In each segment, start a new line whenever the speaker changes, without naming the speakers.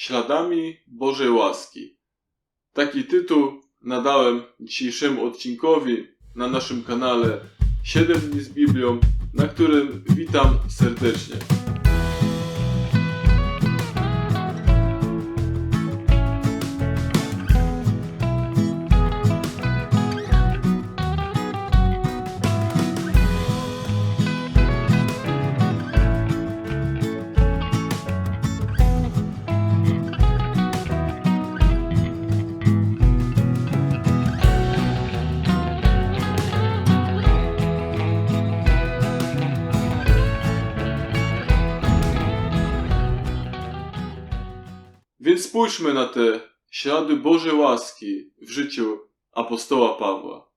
Śladami Bożej łaski. Taki tytuł nadałem dzisiejszemu odcinkowi na naszym kanale 7 dni z Biblią, na którym witam serdecznie. Więc spójrzmy na te ślady Bożej łaski w życiu apostoła Pawła.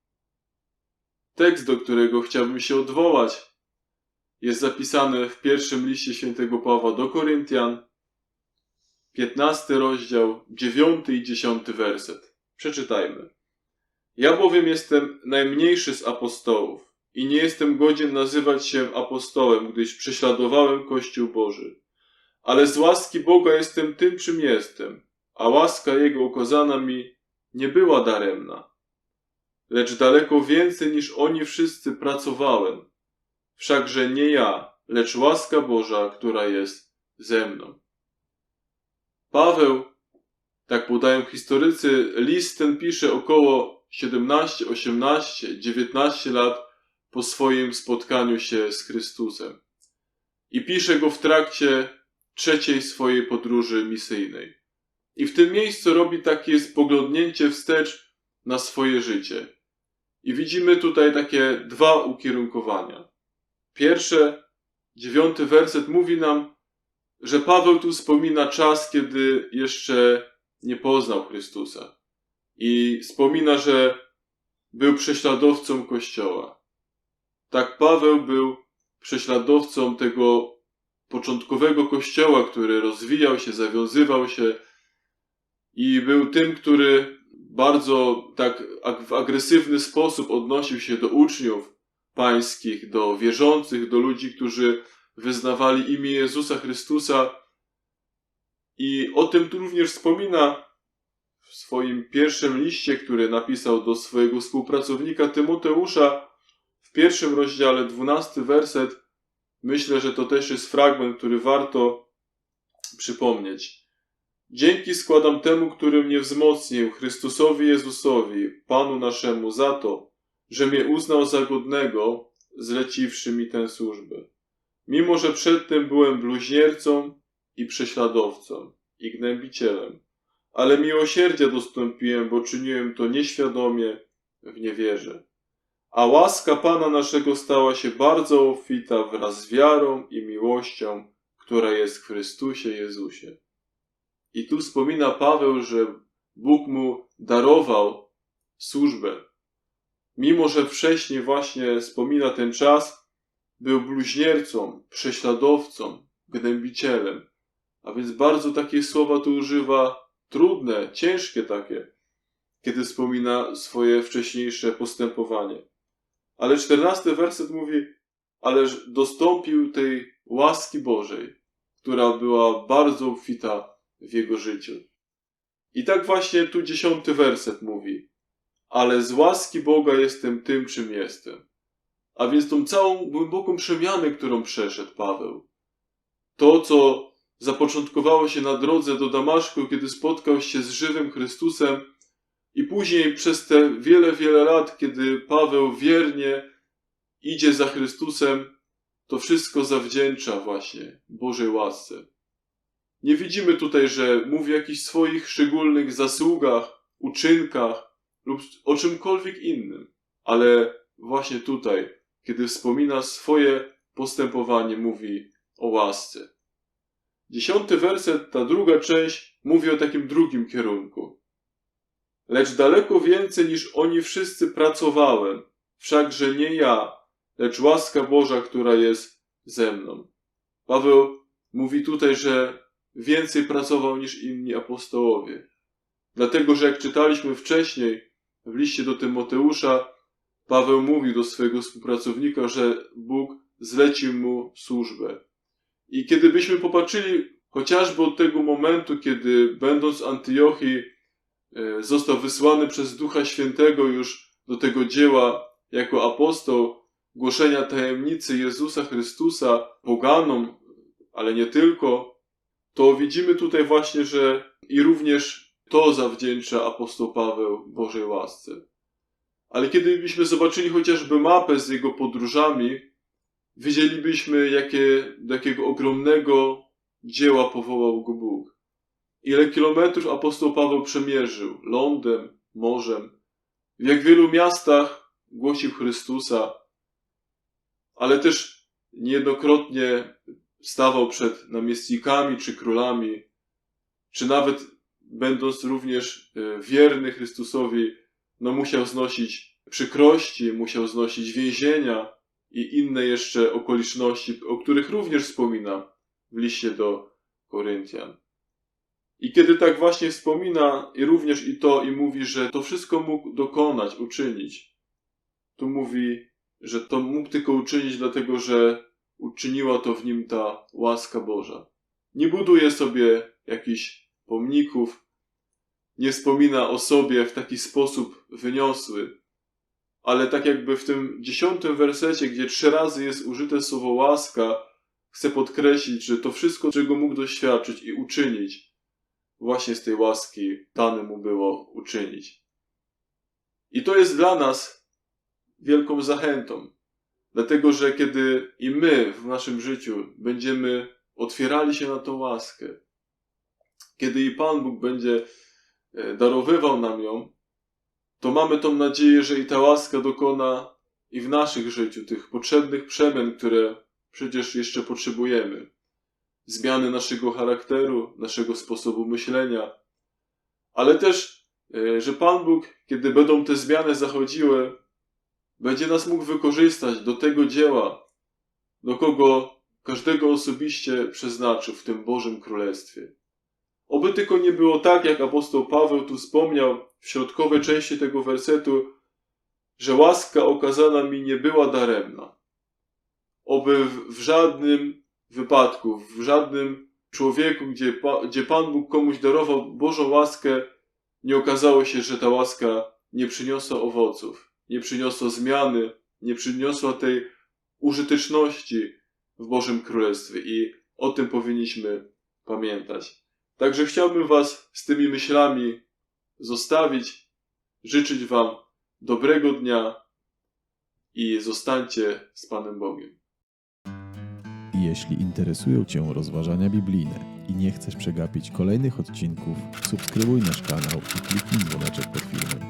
Tekst, do którego chciałbym się odwołać, jest zapisany w pierwszym liście świętego Pawła do Koryntian, 15 rozdział, 9 i 10 werset. Przeczytajmy. Ja bowiem jestem najmniejszy z apostołów i nie jestem godzien nazywać się apostołem, gdyż prześladowałem Kościół Boży. Ale z łaski Boga jestem tym, czym jestem, a łaska Jego okazana mi nie była daremna. Lecz daleko więcej niż oni wszyscy pracowałem. Wszakże nie ja, lecz łaska Boża, która jest ze mną. Paweł, tak podają historycy, list ten pisze około 17, 18, 19 lat po swoim spotkaniu się z Chrystusem. I pisze go w trakcie trzeciej swojej podróży misyjnej. I w tym miejscu robi takie spoglądnięcie wstecz na swoje życie. I widzimy tutaj takie dwa ukierunkowania. Pierwsze, dziewiąty werset mówi nam, że Paweł tu wspomina czas, kiedy jeszcze nie poznał Chrystusa. I wspomina, że był prześladowcą Kościoła. Tak Paweł był prześladowcą tego początkowego kościoła, który rozwijał się, zawiązywał się i był tym, który bardzo tak w agresywny sposób odnosił się do uczniów pańskich, do wierzących, do ludzi, którzy wyznawali imię Jezusa Chrystusa. I o tym tu również wspomina w swoim pierwszym liście, który napisał do swojego współpracownika Tymoteusza w pierwszym rozdziale, dwunasty werset Myślę, że to też jest fragment, który warto przypomnieć. Dzięki składam temu, który mnie wzmocnił, Chrystusowi Jezusowi, Panu naszemu, za to, że mnie uznał za godnego, zleciwszy mi tę służbę. Mimo, że przedtem byłem bluźniercą i prześladowcą i gnębicielem, ale miłosierdzia dostąpiłem, bo czyniłem to nieświadomie w niewierze. A łaska Pana naszego stała się bardzo obfita wraz z wiarą i miłością, która jest w Chrystusie Jezusie. I tu wspomina Paweł, że Bóg mu darował służbę. Mimo, że wcześniej właśnie wspomina ten czas, był bluźniercą, prześladowcą, gnębicielem. A więc bardzo takie słowa tu używa trudne, ciężkie takie, kiedy wspomina swoje wcześniejsze postępowanie. Ale czternasty werset mówi, ależ dostąpił tej łaski Bożej, która była bardzo obfita w jego życiu. I tak właśnie tu dziesiąty werset mówi, ale z łaski Boga jestem tym, czym jestem. A więc tą całą głęboką przemianę, którą przeszedł Paweł. To, co zapoczątkowało się na drodze do Damaszku, kiedy spotkał się z żywym Chrystusem, i później przez te wiele, wiele lat, kiedy Paweł wiernie idzie za Chrystusem, to wszystko zawdzięcza właśnie Bożej łasce. Nie widzimy tutaj, że mówi o jakichś swoich szczególnych zasługach, uczynkach lub o czymkolwiek innym, ale właśnie tutaj, kiedy wspomina swoje postępowanie, mówi o łasce. Dziesiąty werset, ta druga część, mówi o takim drugim kierunku. Lecz daleko więcej niż oni wszyscy pracowałem, wszakże nie ja, lecz łaska Boża, która jest ze mną. Paweł mówi tutaj, że więcej pracował niż inni apostołowie. Dlatego, że jak czytaliśmy wcześniej w liście do Tymoteusza, Paweł mówił do swojego współpracownika, że Bóg zlecił mu służbę. I kiedy byśmy popatrzyli chociażby od tego momentu, kiedy będąc w Antiochii został wysłany przez Ducha Świętego już do tego dzieła jako apostoł głoszenia tajemnicy Jezusa Chrystusa poganom, ale nie tylko, to widzimy tutaj właśnie, że i również to zawdzięcza apostoł Paweł Bożej łasce. Ale kiedy byśmy zobaczyli chociażby mapę z jego podróżami, widzielibyśmy, jakie, do jakiego ogromnego dzieła powołał go Bóg. Ile kilometrów apostoł Paweł przemierzył lądem, morzem, w jak wielu miastach głosił Chrystusa, ale też niejednokrotnie stawał przed namiestnikami czy królami, czy nawet będąc również e, wierny Chrystusowi, no musiał znosić przykrości, musiał znosić więzienia i inne jeszcze okoliczności, o których również wspomina w liście do Koryntian. I kiedy tak właśnie wspomina i również i to i mówi, że to wszystko mógł dokonać, uczynić, tu mówi, że to mógł tylko uczynić dlatego, że uczyniła to w nim ta łaska Boża. Nie buduje sobie jakichś pomników, nie wspomina o sobie w taki sposób wyniosły, ale tak jakby w tym dziesiątym wersecie, gdzie trzy razy jest użyte słowo łaska, chcę podkreślić, że to wszystko, czego mógł doświadczyć i uczynić, właśnie z tej łaski dane mu było uczynić. I to jest dla nas wielką zachętą, dlatego że kiedy i my w naszym życiu będziemy otwierali się na tą łaskę, kiedy i Pan Bóg będzie e, darowywał nam ją, to mamy tą nadzieję, że i ta łaska dokona i w naszych życiu tych potrzebnych przemian, które przecież jeszcze potrzebujemy. Zmiany naszego charakteru, naszego sposobu myślenia, ale też, e, że Pan Bóg, kiedy będą te zmiany zachodziły, będzie nas mógł wykorzystać do tego dzieła, do kogo każdego osobiście przeznaczył w tym Bożym Królestwie. Oby tylko nie było tak, jak apostoł Paweł tu wspomniał w środkowej części tego wersetu, że łaska okazana mi nie była daremna. Oby w, w żadnym wypadku, w żadnym człowieku, gdzie, gdzie Pan Bóg komuś darował Bożą łaskę, nie okazało się, że ta łaska nie przyniosła owoców, nie przyniosła zmiany, nie przyniosła tej użyteczności w Bożym Królestwie i o tym powinniśmy pamiętać. Także chciałbym Was z tymi myślami zostawić, życzyć Wam dobrego dnia i zostańcie z Panem Bogiem.
Jeśli interesują Cię rozważania biblijne i nie chcesz przegapić kolejnych odcinków, subskrybuj nasz kanał i kliknij dzwoneczek pod filmem.